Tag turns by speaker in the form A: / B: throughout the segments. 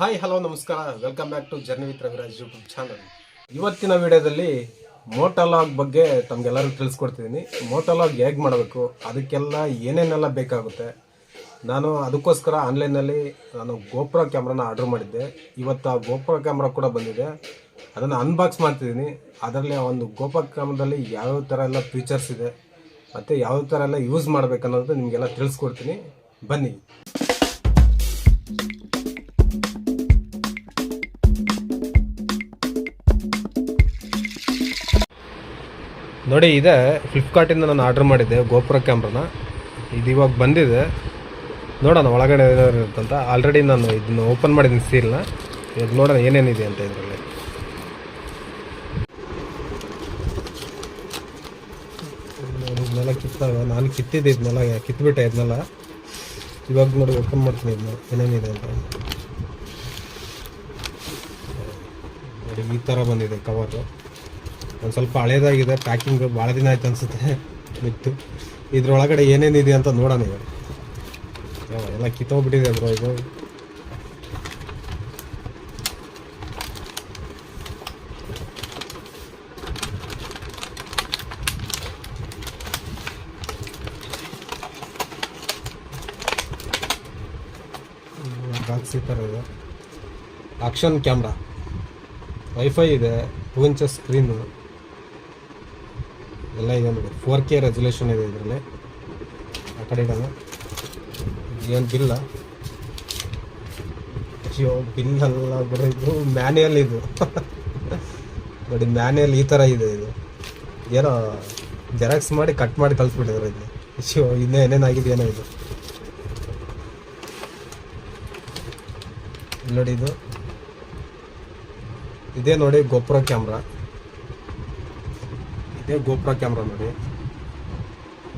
A: Hi hello ನಮಸ್ಕಾರ. Welcome back to journey with Raviraj YouTube channel ಇವತ್ತಿನ ವಿಡಿಯೋದಲ್ಲಿ ಮೋಟಲಾಗ್ ಬಗ್ಗೆ ತಮಗೆಲ್ಲರಿಗೂ ತಿಳಿಸ್ಕೊಡ್ತಿದ್ದೀನಿ ಮೋಟಲಾಗ್ ಹೇಗೆ ಮಾಡಬೇಕು, ಅದಕ್ಕೆಲ್ಲ ಏನೇನೆಲ್ಲ ಬೇಕಾಗುತ್ತೆ. ನಾನು ಅದಕ್ಕೋಸ್ಕರ ಆನ್ಲೈನಲ್ಲಿ ನಾನು ಗೋಪ್ರ ಕ್ಯಾಮ್ರಾನ ಆರ್ಡ್ರ್ ಮಾಡಿದ್ದೆ. ಇವತ್ತು ಆ ಗೋಪ್ರ ಕ್ಯಾಮ್ರಾ ಕೂಡ ಬಂದಿದೆ. ಅದನ್ನು ಅನ್ಬಾಕ್ಸ್ ಮಾಡ್ತಿದ್ದೀನಿ ಅದರಲ್ಲಿ ಒಂದು ಗೋಪ್ರೋ ಕ್ಯಾಮ್ರಾದಲ್ಲಿ ಯಾವ್ಯಾವ ಥರ ಎಲ್ಲ ಫೀಚರ್ಸ್ ಇದೆ, ಮತ್ತು ಯಾವ ಥರ ಎಲ್ಲ ಯೂಸ್ ಮಾಡಬೇಕನ್ನೋದು ನಿಮಗೆಲ್ಲ ತಿಳಿಸ್ಕೊಡ್ತೀನಿ. ಬನ್ನಿ. ನೋಡಿ, ಇದೆ. ಫ್ಲಿಪ್ಕಾರ್ಟಿಂದ ನಾನು ಆರ್ಡ್ರ್ ಮಾಡಿದ್ದೆ ಗೋಪುರ ಕ್ಯಾಮ್ರಾನ ಇದು ಇವಾಗ ಬಂದಿದೆ. ನೋಡೋಣ, ಒಳಗಡೆ ಏನಾದ್ರು ಇರುತ್ತಂತ. ಆಲ್ರೆಡಿ ನಾನು ಇದನ್ನು ಓಪನ್ ಮಾಡಿದ್ದೀನಿ ಸೀಲ್ನ ಇವಾಗ ನೋಡೋಣ ಏನೇನಿದೆ ಅಂತ ಇದರಲ್ಲಿ. ಇದನ್ನೆಲ್ಲ ಕಿತ್ತಾಗ ನಾನು ಕಿತ್ತಿದ್ದೆ ಇದನ್ನೆಲ್ಲ. ಕಿತ್ಬಿಟ್ಟೆ ಇದನ್ನೆಲ್ಲ. ಇವಾಗ ನೋಡಿ ಓಪನ್ ಮಾಡ್ತೀನಿ ಇದನ್ನ. ಏನೇನಿದೆ ಅಂತ. ನೋಡಿ, ಈ ಥರ ಬಂದಿದೆ ಕವರು ಒಂದು ಸ್ವಲ್ಪ ಹಳೇದಾಗಿದೆ ಪ್ಯಾಕಿಂಗ್ ಭಾಳ ದಿನ ಆಯ್ತು ಅನ್ಸುತ್ತೆ. ಬಿತ್ತು. ಇದ್ರೊಳಗಡೆ ಏನೇನಿದೆ ಅಂತ ನೋಡೋಣ ಇವರು ಎಲ್ಲ ಕಿತ್ತೋಗ್ಬಿಟ್ಟಿದೆ ಬ್ರೋ ಇದು. ಬಾಕ್ಸ್ ಇದೆ. ಆಕ್ಷನ್ ಕ್ಯಾಮ್ರಾ ವೈಫೈ ಇದೆ ಟೂ ಇಂಚಸ್ ಸ್ಕ್ರೀನು ಎಲ್ಲ ಇದೆ ನೋಡಿ ಫೋರ್ ಕೆ ರೆಸೊಲ್ಯೂಷನ್ ಇದೆ ಇದರಲ್ಲಿ. ಆ ಕಡೆ ಇಡೋಣ ಏನು ಬಿಲ್ಲ. ಜಿಯೋ ಬಿಲ್ ಅಲ್ಲ ಇದು ಮ್ಯಾನ್ಯಲ್ ಇದು. ನೋಡಿ ಮ್ಯಾನ್ಯಲ್ ಈ ಥರ ಇದೆ ಇದು. ಏನೋ ಜೆರಾಕ್ಸ್ ಮಾಡಿ ಕಟ್ ಮಾಡಿ ಕಳಿಸ್ಬಿಟ್ಟಿದ್ರು ಇದು. ಅಯ್ಯೋ, ಇನ್ನೇ ಏನೇನಾಗಿದೆ ಏನೋ ಇದು. ನೋಡಿ ಇದು. ಇದೇ ನೋಡಿ ಗೋಪುರ ಕ್ಯಾಮ್ರಾ ಇದೇ ಗೋಪ್ರೋ ಕ್ಯಾಮ್ರಾ ನೋಡಿ.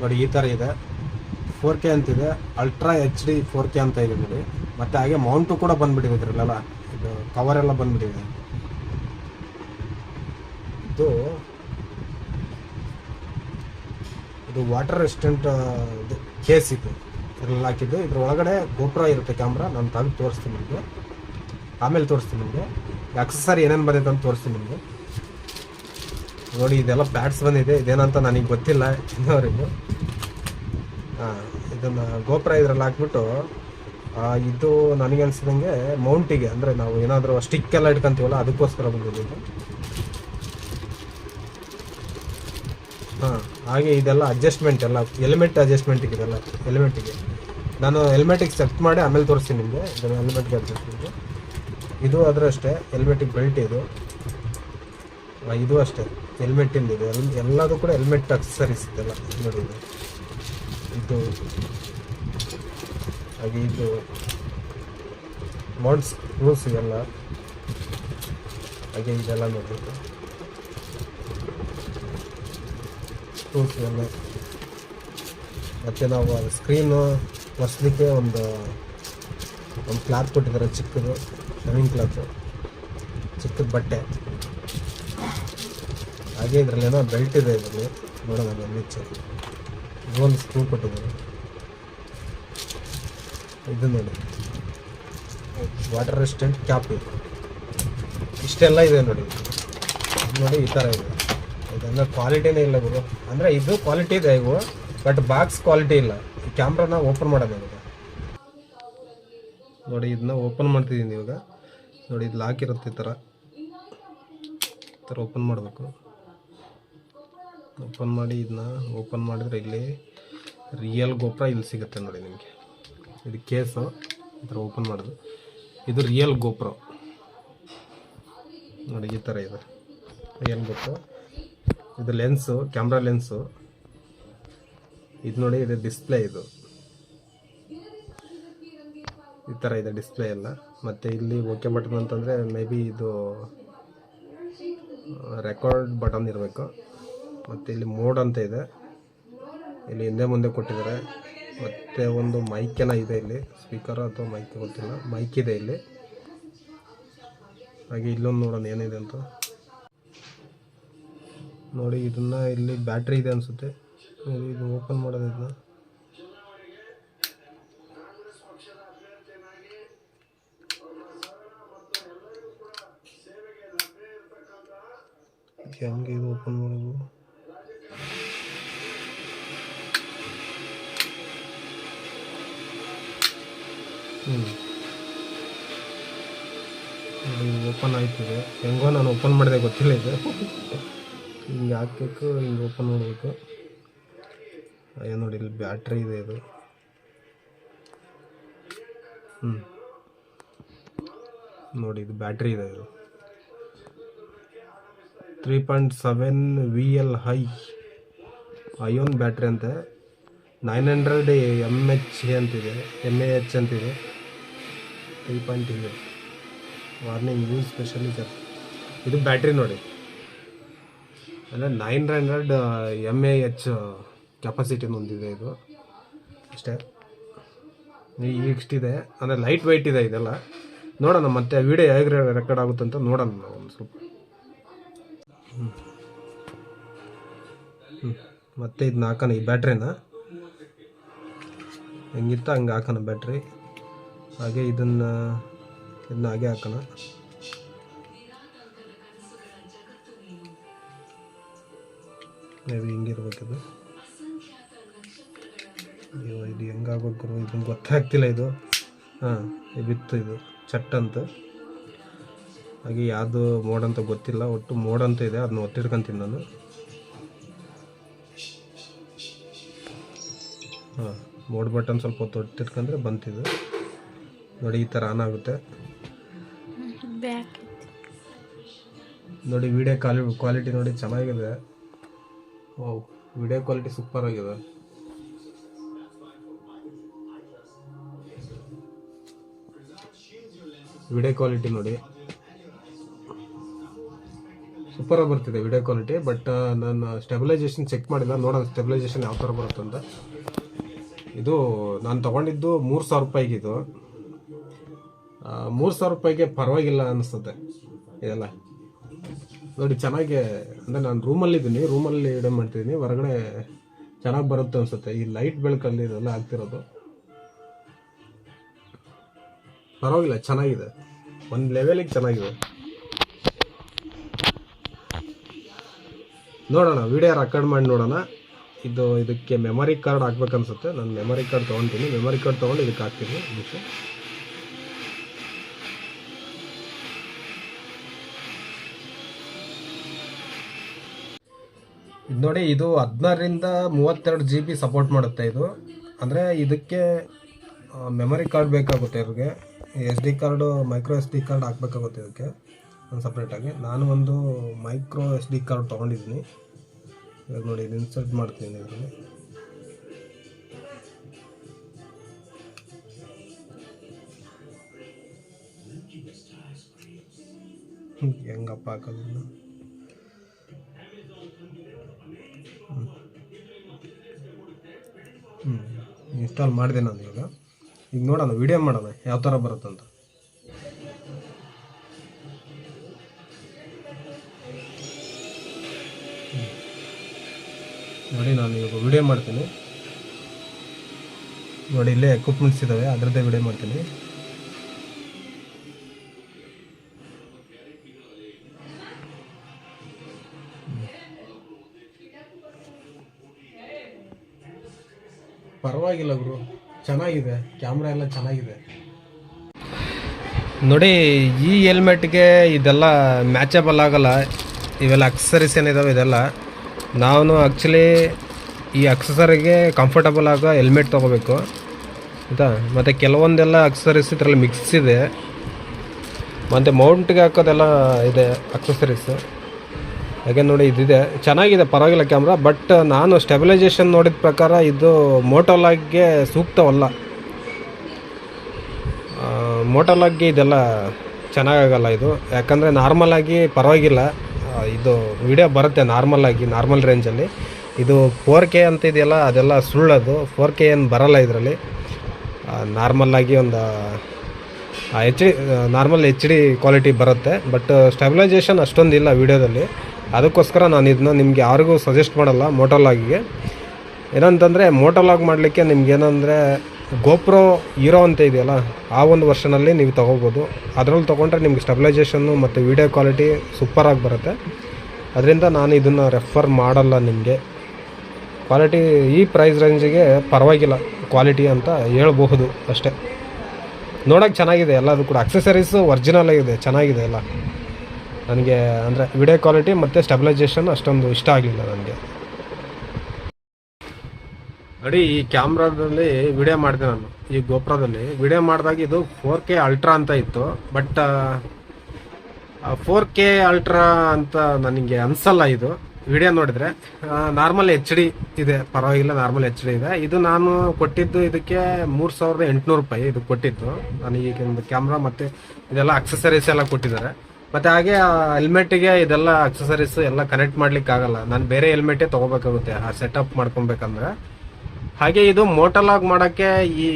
A: ನೋಡಿ, ಈ ಥರ ಇದೆ. ಫೋರ್ ಕೆ ಅಂತಿದೆ ultra H D four K ಅಂತ ಇದೆ ನೋಡಿ. ಮತ್ತೆ ಹಾಗೆ ಮೌಂಟು ಕೂಡ ಬಂದ್ಬಿಟ್ಟಿದೆ ಇದರಲ್ಲೆಲ್ಲ. ಇದು ಕವರ್ ಎಲ್ಲ ಬಂದ್ಬಿಟ್ಟಿದೆ. ಇದು ಇದು ವಾಟರ್ ರೆಸಿಸ್ಟೆಂಟ್ ಇದು ಕೇಸ್ ಇದು. ಇದರಲ್ಲಿ ಹಾಕಿದ್ದು. ಇದ್ರ ಒಳಗಡೆ ಗೋಪ್ರೋ ಇರುತ್ತೆ ಕ್ಯಾಮ್ರಾ ನಾನು ತಾವು ತೋರಿಸ್ತೀನಿ ನಿಮಗೆ. ಆಮೇಲೆ ತೋರಿಸ್ತೀನಿ ನಿಮಗೆ. ಅಕ್ಸಸರಿ ಏನೇನು ಬಂದಿದೆ ಅಂತ ತೋರಿಸ್ತೀನಿ ನಿಮಗೆ. ನೋಡಿ, ಇದೆಲ್ಲ ಬ್ಯಾಟ್ಸ್ ಬಂದಿದೆ. ಇದೇನಂತ ನನಗೆ ಗೊತ್ತಿಲ್ಲ ಇನ್ನವರೆಗೂ. ಹಾಂ ಇದನ್ನು ಗೋಪುರ ಇದ್ರಲ್ಲಿ ಹಾಕ್ಬಿಟ್ಟು ಇದು ನನಗೆ ಅನ್ಸಿದಂಗೆ ಮೌಂಟಿಗೆ, ಅಂದರೆ ನಾವು ಏನಾದರೂ ಸ್ಟಿಕ್ ಎಲ್ಲ ಇಟ್ಕೊಂತೀವಲ್ಲ, ಅದಕ್ಕೋಸ್ಕರ ಬಂದಿದೆ ಇದು. ಹಾಂ, ಹಾಗೆ ಇದೆಲ್ಲ ಅಡ್ಜಸ್ಟ್ಮೆಂಟ್ ಎಲ್ಲ ಎಲಿಮೆಂಟ್ ಅಡ್ಜಸ್ಟ್ಮೆಂಟಿಗೆ ಇದೆಲ್ಲ ಎಲಿಮೆಂಟಿಗೆ ನಾನು ಹೆಲ್ಮೆಟಿಗೆ ಸೆಟ್ ಮಾಡಿ ಆಮೇಲೆ ತೋರಿಸ್ತೀನಿ ನಿಮಗೆ. ಇದನ್ನು ಹೆಲ್ಮೆಟ್ಗೆ ಅಡ್ಜಸ್ಟ್ಮೆಂಟು ಇದು ಅದರಷ್ಟೇ ಹೆಲ್ಮೆಟಿಗೆ ಬೆಲ್ಟ್ ಇದು. ಇದು ಅಷ್ಟೇ. ಹೆಲ್ಮೆಟ್ಟಿಂದ ಇದೆ. ಎಲ್ ಎಲ್ಲದೂ ಕೂಡ ಹೆಲ್ಮೆಟ್ ಅಕ್ಸರೀಸ್ ಇದೆಲ್ಲ ನೋಡಿ ಇದು ಹಾಗೆ ಇದು ಮೌಂಟ್ಸ್ ರೂಲ್ಸ್ ಇದೆಲ್ಲ. ಹಾಗೆ ಇದೆಲ್ಲ ನೋಡಿ ರೂಲ್ಸ್ ಇದೆಲ್ಲ ಮತ್ತು ನಾವು ಸ್ಕ್ರೀನು ಒರೆಸ್ಲಿಕ್ಕೆ ಒಂದು ಒಂದು ಕ್ಲಾತ್ ಕೊಟ್ಟಿದ್ದಾರೆ ಚಿಕ್ಕದು ಶವಿಂಗ್ ಕ್ಲಾತು ಚಿಕ್ಕದ ಬಟ್ಟೆ. ಹಾಗೆ ಇದರಲ್ಲಿ ಏನೋ ಬೆಲ್ಟ್ ಇದೆ ಇದರಲ್ಲಿ. ನೋಡೋಣ ಗಮನಿಸಿ ಇದೊಂದು ಸ್ಕ್ರೂ ಕೊಟ್ಟಿದ್ದಾರೆ. ಇದು ನೋಡಿ. ವಾಟರ್ ರೆಸಿಸ್ಟೆಂಟ್ ಕ್ಯಾಪ್ ಇದು. ಇಷ್ಟೆಲ್ಲ ಇದೆ ನೋಡಿ. ನೋಡಿ ಈ ಥರ ಇದೆ. ಇದೆಲ್ಲ ಕ್ವಾಲಿಟಿನೇ ಇಲ್ಲ ಗುರು. ಅಂದರೆ ಇದು ಕ್ವಾಲಿಟಿ ಇದೆ ಇವು ಬಟ್ ಬಾಕ್ಸ್ ಕ್ವಾಲಿಟಿ ಇಲ್ಲ. ಈ ಕ್ಯಾಮ್ರಾನ ಓಪನ್ ಮಾಡೋದು ಇವಾಗ. ನೋಡಿ, ಇದನ್ನ ಓಪನ್ ಮಾಡ್ತಿದ್ದೀನಿ ಇವಾಗ. ನೋಡಿ, ಇದು ಲಾಕ್ ಇರುತ್ತೆ ಈ ಥರ ಈ ಥರ ಓಪನ್ ಮಾಡಬೇಕು. ಓಪನ್ ಮಾಡಿ ಇದನ್ನ ಓಪನ್ ಮಾಡಿದ್ರೆ ಇಲ್ಲಿ ರಿಯಲ್ ಗೋಪ್ರ ಇಲ್ಲಿ ಸಿಗುತ್ತೆ ನೋಡಿ ನಿಮಗೆ. ಇದು ಕೇಸು ಈ ಓಪನ್ ಮಾಡೋದು. ಇದು ರಿಯಲ್ ಗೋಪ್ರ ನೋಡಿ ಈ ಥರ ಇದೆ. ರಿಯಲ್ ಗೋಪ್ರ ಇದು ಲೆನ್ಸು ಕ್ಯಾಮ್ರಾ ಲೆನ್ಸು ಇದು ನೋಡಿ, ಇದು ಡಿಸ್ಪ್ಲೇ ಇದು. ಈ ಥರ ಇದೆ ಡಿಸ್ಪ್ಲೇ ಎಲ್ಲ. ಮತ್ತು ಇಲ್ಲಿ ಓಕೆ ಬಟನ್ ಅಂತಂದರೆ ಮೇ ಬಿ ಇದು ರೆಕಾರ್ಡ್ ಬಟನ್ ಇರಬೇಕು. ಮತ್ತು ಇಲ್ಲಿ ಮೋಡ್ ಅಂತ ಇದೆ. ಇಲ್ಲಿ ಹಿಂದೆ ಮುಂದೆ ಕೊಟ್ಟಿದ್ದಾರೆ. ಮತ್ತೆ ಒಂದು ಮೈಕ್ ಏನ ಇದೆ ಇಲ್ಲಿ. ಸ್ಪೀಕರ್ ಅಥವಾ ಮೈಕ್ ಗೊತ್ತಿಲ್ಲ. ಮೈಕ್ ಇದೆ ಇಲ್ಲಿ. ಹಾಗೆ ಇಲ್ಲೊಂದು ನೋಡೋಣ ಏನಿದೆ ಅಂತ. ನೋಡಿ, ಇದನ್ನ ಇಲ್ಲಿ ಬ್ಯಾಟ್ರಿ ಇದೆ ಅನಿಸುತ್ತೆ. ಇದು ಓಪನ್ ಮಾಡೋದು ಇದನ್ನ. ಹೆಂಗೆ ಇದು ಓಪನ್ ಮಾಡೋದು. ಓಪನ್ ಆಯ್ತಿದೆ ಹೆಂಗೋ ನಾನು ಓಪನ್ ಮಾಡಿದೆ, ಗೊತ್ತಿಲ್ಲ ಇದು. ಹಿಂಗೆ ಹಾಕಬೇಕು, ಹಿಂಗೆ ಓಪನ್ ಮಾಡಬೇಕು. ಅಯ್ಯೋ ನೋಡಿ, ಇಲ್ಲಿ ಬ್ಯಾಟ್ರಿ ಇದೆ ಇದು. ಹ್ಞೂ ನೋಡಿ, ಇದು ಬ್ಯಾಟ್ರಿ ಇದೆ ಇದು. Three point seven V L I ion battery ಅಂತೆ. ನೈನ್ ಹಂಡ್ರೆಡ್ ಎಂ ಎಚ್ ಅಂತಿದೆ. ಎಂ ಎ ಎಚ್ ಅಂತಿದೆ. ತ್ರೀ ಪಾಯಿಂಟ್ ಇದೆ ವಾರ್ನಿಂಗ್ ನ್ಯೂ ಸ್ಪೆಷಲಿ ಸರ್ ಇದು ಬ್ಯಾಟ್ರಿ ನೋಡಿ. ಅಂದರೆ nine hundred M A H capacity ಹೊಂದಿದೆ ಇದು. ಅಷ್ಟೇ. ಇಷ್ಟಿದೆ ಅಂದರೆ ಲೈಟ್ ವೆಯ್ಟ್ ಇದೆ ಇದೆಲ್ಲ. ನೋಡೋಣ, ಮತ್ತೆ ವಿಡಿಯೋ ಹೇಗೆ ರೆಕಾರ್ಡ್ ಆಗುತ್ತೆ ಅಂತ ನೋಡೋಣ ನಾವು ಒಂದು ಸ್ವಲ್ಪ. ಹ್ಞೂ ಹ್ಞೂ ಮತ್ತೆ ಇದನ್ನ ಹಾಕೋಣ ಈ ಬ್ಯಾಟ್ರಿನ ಹೆಂಗಿತ್ತು ಹಂಗೆ ಹಾಕೋಣ ಬ್ಯಾಟ್ರಿ ಹಾಗೆ ಇದನ್ನು ಇದನ್ನ ಹಾಗೆ ಹಾಕೋಣ. ಮೇಬಿ ಹಿಂಗಿರ್ಬೇಕಿದು ಅಯ್ಯೋ, ಇದು ಹೆಂಗಾಗ್ಬೇಕು ಇದನ್ನು ಗೊತ್ತಾಗ್ತಿಲ್ಲ ಇದು. ಹಾಂ ಬಿತ್ತು ಇದು. ಚಟ್ ಅಂತ. ಹಾಗೆ ಯಾವುದು ಮೋಡ್ ಅಂತ ಗೊತ್ತಿಲ್ಲ. ಒಟ್ಟು ಮೋಡ್ ಅಂತ ಇದೆ. ಅದನ್ನ ಒತ್ತಿಡ್ಕೊಂತೀನಿ ನಾನು. ಹಾಂ, ಮೋಡ್ ಬಟನ್ ಸ್ವಲ್ಪ ಹೊತ್ತು ಒತ್ತಿಟ್ಕೊಂಡ್ರೆ ಬಂತಿದ್ದು ನೋಡಿ ಈ ಥರ ಆನ್ ಆಗುತ್ತೆ. ನೋಡಿ ವಿಡಿಯೋ ಕ್ವಾಲಿ ಕ್ವಾಲಿಟಿ ನೋಡಿ ಚೆನ್ನಾಗಿದೆ. ಓ ವಿಡಿಯೋ ಕ್ವಾಲಿಟಿ ಸೂಪರ್ ಆಗಿದೆ. ವಿಡಿಯೋ ಕ್ವಾಲಿಟಿ ನೋಡಿ. ಸೂಪರ್ ಆಗಿ ಬರ್ತಿದೆ ವಿಡಿಯೋ ಕ್ವಾಲಿಟಿ ಬಟ್ ನಾನು ಸ್ಟೆಬಿಲೈಸೇಷನ್ ಚೆಕ್ ಮಾಡಿಲ್ಲ. ನೋಡೋಣ ಸ್ಟೆಬಿಲೈಸೇಷನ್ ಯಾವ ಥರ ಬರುತ್ತೆ ಅಂತ. ಇದು ನಾನು ತಗೊಂಡಿದ್ದು ಮೂರು ಸಾವಿರ ರೂಪಾಯಿಗೆ ಇದು. ಮೂರು ಸಾವಿರ ರೂಪಾಯಿಗೆ ಪರವಾಗಿಲ್ಲ ಅನಿಸ್ತದೆ ಇದೆಲ್ಲ. ನೋಡಿ, ಚೆನ್ನಾಗಿ, ಅಂದರೆ ನಾನು ರೂಮಲ್ಲಿದ್ದೀನಿ ರೂಮಲ್ಲಿ ಇಡ ಮಾಡ್ತಿದ್ದೀನಿ, ಹೊರಗಡೆ ಚೆನ್ನಾಗಿ ಬರುತ್ತೆ ಅನಿಸುತ್ತೆ. ಈ ಲೈಟ್ ಬೆಳಕಲ್ಲಿ ಇದೆಲ್ಲ ಆಗ್ತಿರೋದು ಪರವಾಗಿಲ್ಲ, ಚೆನ್ನಾಗಿದೆ. ಒಂದು ಲೆವೆಲಿಗೆ ಚೆನ್ನಾಗಿದೆ. ನೋಡೋಣ ವಿಡಿಯೋ ರೆಕಾರ್ಡ್ ಮಾಡಿ ನೋಡೋಣ. ಇದು, ಇದಕ್ಕೆ ಮೆಮರಿ ಕಾರ್ಡ್ ಹಾಕ್ಬೇಕನ್ಸುತ್ತೆ. ನಾನು ಮೆಮರಿ ಕಾರ್ಡ್ ತೊಗೊತೀನಿ. ಮೆಮರಿ ಕಾರ್ಡ್ ತೊಗೊಂಡು ಇದಕ್ಕೆ ಹಾಕ್ತೀನಿ. ಇದು ನೋಡಿ, ಇದು ಹದಿನಾರರಿಂದ ಮೂವತ್ತೆರಡು ಜಿ ಬಿ ಸಪೋರ್ಟ್ ಮಾಡುತ್ತೆ ಇದು. ಅಂದರೆ ಇದಕ್ಕೆ ಮೆಮೊರಿ ಕಾರ್ಡ್ ಬೇಕಾಗುತ್ತೆ ಇವ್ರಿಗೆ. S D card micro S D card ಹಾಕ್ಬೇಕಾಗುತ್ತೆ ಇದಕ್ಕೆ, ಒಂದು ಸಪ್ರೇಟಾಗಿ ನಾನು ಒಂದು ಮೈಕ್ರೋ ಎಸ್ ಡಿ ಕಾರ್ಡ್ ತೊಗೊಂಡಿದ್ದೀನಿ. ಇವಾಗ ನೋಡಿ, ಇದು ಇನ್ಸರ್ಟ್ ಮಾಡ್ತೀನಿ ಇದರಲ್ಲಿ. ಹೆಂಗಪ್ಪ ಹಾಕೋದು ಇನ್ಸ್ಟಾಲ್ ಮಾಡಿದೆ ನಾನು ಇವಾಗ ಈಗ ನೋಡೋಣ ವಿಡಿಯೋ ಮಾಡೋಣ, ಯಾವ ಥರ ಬರುತ್ತಂತ. ನೋಡಿ, ನಾನು ಇವಾಗ ವಿಡಿಯೋ ಮಾಡ್ತೀನಿ. ನೋಡಿ, ಇಲ್ಲೇ ಎಕ್ವಿಪ್ಮೆಂಟ್ಸ್ ಇದ್ದಾವೆ ಅದರದ್ದೇ ವಿಡಿಯೋ ಮಾಡ್ತೀನಿ. ಪರವಾಗಿಲ್ಲ ಗುರು. ಚೆನ್ನಾಗಿದೆ. ಕ್ಯಾಮ್ರಾ ಎಲ್ಲ ಚೆನ್ನಾಗಿದೆ. ನೋಡಿ, ಈ ಹೆಲ್ಮೆಟ್ಗೆ ಇದೆಲ್ಲ ಮ್ಯಾಚಬಲ್ ಆಗಲ್ಲ. ಇವೆಲ್ಲ ಅಕ್ಸಸರೀಸ್ ಏನಿದಾವೆ ಇದೆಲ್ಲ. ನಾನು ಆ್ಯಕ್ಚುಲಿ ಈ ಅಕ್ಸಸರಿಗೆ ಕಂಫರ್ಟಬಲ್ ಆಗೋ ಹೆಲ್ಮೆಟ್ ತೊಗೋಬೇಕು. ಆಯಿತಾ? ಮತ್ತು ಕೆಲವೊಂದೆಲ್ಲ ಅಕ್ಸಸರೀಸ್ ಇದರಲ್ಲಿ ಮಿಕ್ಸ್ ಇದೆ. ಮತ್ತು ಮೌಂಟ್ಗೆ ಹಾಕೋದೆಲ್ಲ ಇದೆ ಅಕ್ಸಸರೀಸ್ ಹಾಗೆ ನೋಡಿ ಇದಿದೆ, ಚೆನ್ನಾಗಿದೆ, ಪರವಾಗಿಲ್ಲ ಕ್ಯಾಮ್ರಾ ಬಟ್ ನಾನು ಸ್ಟೆಬಿಲೈಸೇಷನ್ ನೋಡಿದ ಪ್ರಕಾರ ಇದು ಮೋಟೋಲಾಗ್ಗೆ ಸೂಕ್ತವಲ್ಲ. ಮೋಟೋಲಾಗ್ಗೆ ಇದೆಲ್ಲ ಚೆನ್ನಾಗಾಗಲ್ಲ ಇದು. ಯಾಕಂದರೆ ನಾರ್ಮಲಾಗಿ ಪರವಾಗಿಲ್ಲ. ಇದು ವಿಡಿಯೋ ಬರುತ್ತೆ ನಾರ್ಮಲಾಗಿ ನಾರ್ಮಲ್ ರೇಂಜಲ್ಲಿ ಇದು ಫೋರ್ ಕೆ ಅಂತ ಇದೆಯಲ್ಲ, ಅದೆಲ್ಲ ಸುಳ್ಳದು. ಫೋರ್ ಕೆ ಏನು ಬರಲ್ಲ ಇದರಲ್ಲಿ. ನಾರ್ಮಲ್ಲಾಗಿ ಒಂದು H D normal H D quality ಬರುತ್ತೆ. ಬಟ್ ಸ್ಟೆಬಿಲೈಸೇಷನ್ ಅಷ್ಟೊಂದಿಲ್ಲ ವೀಡಿಯೋದಲ್ಲಿ ಅದಕ್ಕೋಸ್ಕರ ನಾನು ಇದನ್ನ ನಿಮ್ಗೆ ಯಾರಿಗೂ ಸಜೆಸ್ಟ್ ಮಾಡಲ್ಲ ಮೋಟೋಲಾಗಿಗೆ ಏನಂತಂದರೆ ಮೋಟೋಲಾಗ್ ಮಾಡಲಿಕ್ಕೆ ನಿಮ್ಗೆ ಏನಂದರೆ ಗೋಪ್ರೋ ಹೀರೋ ಅಂತ ಇದೆಯಲ್ಲ, ಆ ಒಂದು ವರ್ಷನಲ್ಲಿ ನೀವು ತೊಗೋಬೋದು. ಅದರಲ್ಲಿ ತೊಗೊಂಡ್ರೆ ನಿಮ್ಗೆ ಸ್ಟೆಬಿಲೈಸೇಷನ್ನು ಮತ್ತು ವೀಡಿಯೋ ಕ್ವಾಲಿಟಿ ಸೂಪರಾಗಿ ಬರುತ್ತೆ. ಅದರಿಂದ ನಾನು ಇದನ್ನು ರೆಫರ್ ಮಾಡಲ್ಲ ನಿಮಗೆ. ಕ್ವಾಲಿಟಿ ಈ ಪ್ರೈಸ್ ರೇಂಜಿಗೆ ಪರವಾಗಿಲ್ಲ ಕ್ವಾಲಿಟಿ ಅಂತ ಹೇಳ್ಬಹುದು ಅಷ್ಟೇ. ನೋಡೋಕೆ ಚೆನ್ನಾಗಿದೆ, ಎಲ್ಲದು ಕೂಡ. ಅಕ್ಸೆಸರೀಸು ಒರ್ಜಿನಲ್ ಆಗಿದೆ, ಚೆನ್ನಾಗಿದೆ ಎಲ್ಲ. ನನಗೆ ಅಂದರೆ ವಿಡಿಯೋ ಕ್ವಾಲಿಟಿ ಮತ್ತು ಸ್ಟೆಬಿಲೈಸೇಷನ್ ಅಷ್ಟೊಂದು ಇಷ್ಟ ಆಗಲಿಲ್ಲ ನನಗೆ. ನೋಡಿ ಈ ಕ್ಯಾಮ್ರಾದಲ್ಲಿ ವಿಡಿಯೋ ಮಾಡಿದೆ ನಾನು, ಈ ಗೋಪುರದಲ್ಲಿ. ವಿಡಿಯೋ ಮಾಡಿದಾಗ ಇದು ಫೋರ್ ಕೆ ಅಲ್ಟ್ರಾ ಅಂತ ಇತ್ತು ಬಟ್ ಫೋರ್ ಕೆ ಅಲ್ಟ್ರಾ ಅಂತ ನನಗೆ ಅನ್ಸಲ್ಲ ಇದು. ವಿಡಿಯೋ ನೋಡಿದರೆ ನಾರ್ಮಲ್ ಎಚ್ ಡಿ ಇದೆ, ಪರವಾಗಿಲ್ಲ ನಾರ್ಮಲ್ ಎಚ್ ಡಿ ಇದೆ. ಇದು ನಾನು ಕೊಟ್ಟಿದ್ದು ಇದಕ್ಕೆ ಮೂರು ಸಾವಿರದ ಎಂಟುನೂರು ರೂಪಾಯಿ ಇದು ಕೊಟ್ಟಿದ್ದು. ನನಗೆ ಈಗ ಒಂದು ಕ್ಯಾಮ್ರಾ ಮತ್ತು ಇದೆಲ್ಲ ಅಕ್ಸಸರೀಸ್ ಎಲ್ಲ ಕೊಟ್ಟಿದ್ದಾರೆ. ಮತ್ತು ಹಾಗೆ ಹೆಲ್ಮೆಟ್ಟಿಗೆ ಇದೆಲ್ಲ ಅಕ್ಸಸರೀಸ್ ಎಲ್ಲ ಕನೆಕ್ಟ್ ಮಾಡ್ಲಿಕ್ಕೆ ಆಗಲ್ಲ. ನಾನು ಬೇರೆ ಹೆಲ್ಮೆಟೇ ತಗೋಬೇಕಾಗುತ್ತೆ, ಆ ಸೆಟಪ್ ಮಾಡ್ಕೊಬೇಕಂದ್ರೆ. ಹಾಗೆ ಇದು ಮೋಟಲಾಗ್ ಮಾಡೋಕ್ಕೆ ಈ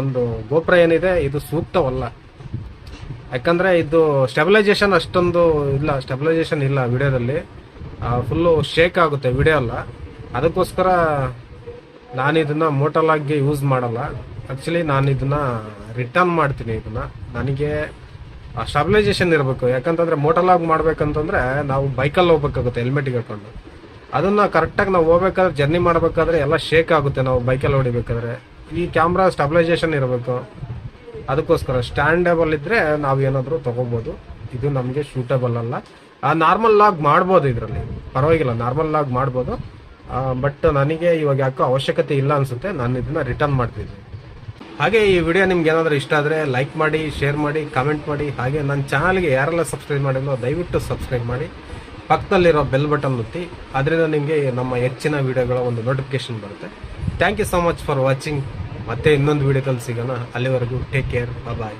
A: ಒಂದು ಗೋಪುರ ಏನಿದೆ, ಇದು ಸೂಕ್ತವಲ್ಲ. ಯಾಕಂದ್ರೆ ಇದು ಸ್ಟೆಬಿಲೈಸೇಷನ್ ಅಷ್ಟೊಂದು ಇಲ್ಲ ಸ್ಟೆಬಿಲೈಸೇಷನ್ ಇಲ್ಲ ವಿಡಿಯೋದಲ್ಲಿ. ಫುಲ್ಲು ಶೇಕ್ ಆಗುತ್ತೆ ವಿಡಿಯೋ ಅಲ್ಲ ಅದಕ್ಕೋಸ್ಕರ ನಾನು ಇದನ್ನ ಆಗಿ ಯೂಸ್ ಮಾಡಲ್ಲ. ಆ್ಯಕ್ಚುಲಿ ನಾನು ಇದನ್ನ ರಿಟರ್ನ್ ಮಾಡ್ತೀನಿ ಇದನ್ನ. ನನಗೆ ಸ್ಟೆಬಿಲೈಸೇಷನ್ ಇರಬೇಕು. ಯಾಕಂತಂದ್ರೆ ಮೋಟಲಾಗ್ ಮಾಡ್ಬೇಕಂತಂದ್ರೆ ನಾವು ಬೈಕಲ್ಲಿ ಹೋಗ್ಬೇಕಾಗುತ್ತೆ ಹೆಲ್ಮೆಟ್ ಹಾಕೊಂಡು ಅದನ್ನ ಕರೆಕ್ಟಾಗಿ ನಾವು ಹೋಗ್ಬೇಕಾದ್ರೆ ಜರ್ನಿ ಮಾಡಬೇಕಾದ್ರೆ ಎಲ್ಲ ಶೇಕ್ ಆಗುತ್ತೆ ನಾವು ಬೈಕಲ್ಲಿ ಹೊಡಿಬೇಕಾದ್ರೆ. ಈ ಕ್ಯಾಮ್ರಾ ಸ್ಟಬಿಲೈಸೇಷನ್ ಇರಬೇಕು. ಅದಕ್ಕೋಸ್ಕರ ಸ್ಟ್ಯಾಂಡೇಬಲ್ ಇದ್ರೆ ನಾವು ಏನಾದರೂ ತಗೋಬಹುದು ಇದು ನಮಗೆ ಶೂಟಬಲ್ ಅಲ್ಲ. ನಾರ್ಮಲ್ ಲಾಗ್ ಮಾಡ್ಬೋದು ಇದರಲ್ಲಿ. ಪರವಾಗಿಲ್ಲ ನಾರ್ಮಲ್ ಲಾಗ್ ಮಾಡ್ಬೋದು. ಬಟ್ ನನಗೆ ಇವಾಗ ಯಾಕೋ ಅವಶ್ಯಕತೆ ಇಲ್ಲ ಅನ್ಸುತ್ತೆ. ನಾನು ಇದನ್ನ ರಿಟರ್ನ್ ಮಾಡ್ತಿದ್ದೀನಿ. ಹಾಗೆ ಈ ವಿಡಿಯೋ ನಿಮ್ಗೆ ಏನಾದರೂ ಇಷ್ಟ ಆದರೆ ಲೈಕ್ ಮಾಡಿ ಶೇರ್ ಮಾಡಿ ಕಾಮೆಂಟ್ ಮಾಡಿ, ಹಾಗೆ ನನ್ನ ಚಾನಲ್ಗೆ ಯಾರೆಲ್ಲ ಸಬ್ಸ್ಕ್ರೈಬ್ ಮಾಡಿಲ್ಲೋ ದಯವಿಟ್ಟು ಸಬ್ಸ್ಕ್ರೈಬ್ ಮಾಡಿ. ಪಕ್ಕದಲ್ಲಿರೋ ಬೆಲ್ ಬಟನ್ ಒತ್ತಿ, ಅದರಿಂದ ನಿಮಗೆ ನಮ್ಮ ಹೆಚ್ಚಿನ ವಿಡಿಯೋಗಳ ಒಂದು ನೋಟಿಫಿಕೇಶನ್ ಬರುತ್ತೆ. Thank you so much for watching ಮತ್ತೆ ಇನ್ನೊಂದು ವಿಡಿಯೋದಲ್ಲಿ ಸಿಗೋಣ. ಅಲ್ಲಿವರೆಗೂ ಟೇಕ್ ಕೇರ್ ಬಾಯ್